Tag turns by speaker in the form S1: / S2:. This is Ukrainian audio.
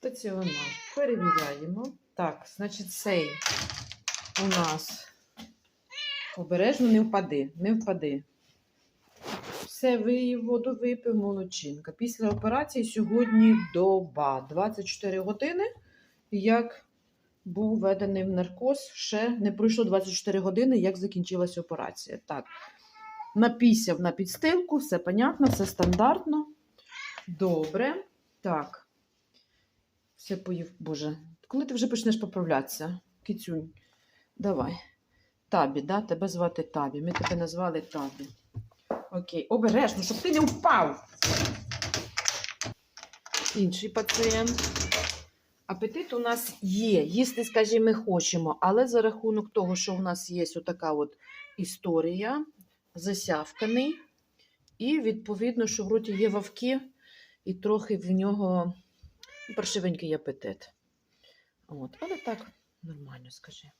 S1: Стаціонар. Перевіряємо. Так, значить, цей у нас обережно не впади, не впади. Все, ви воду випив, молодчинка. Після операції сьогодні доба 24 години, як був введений в наркоз, ще не пройшло 24 години, як закінчилася операція. Так, напісяв на підстилку, все понятно, все стандартно. Добре. Так. Все поїв. Боже, коли ти вже почнеш поправлятися? Кицюнь, давай. Табі, да? тебе звати Табі. Ми тебе назвали Табі. Окей, обережно, щоб ти не впав. Інший пацієнт. Апетит у нас є. Їсти, скажімо, ми хочемо, але за рахунок того, що у нас є отака от історія, засявканий, і відповідно, що в роті є вавки, і трохи в нього паршивенький апетит. От, але так, нормально, скажи.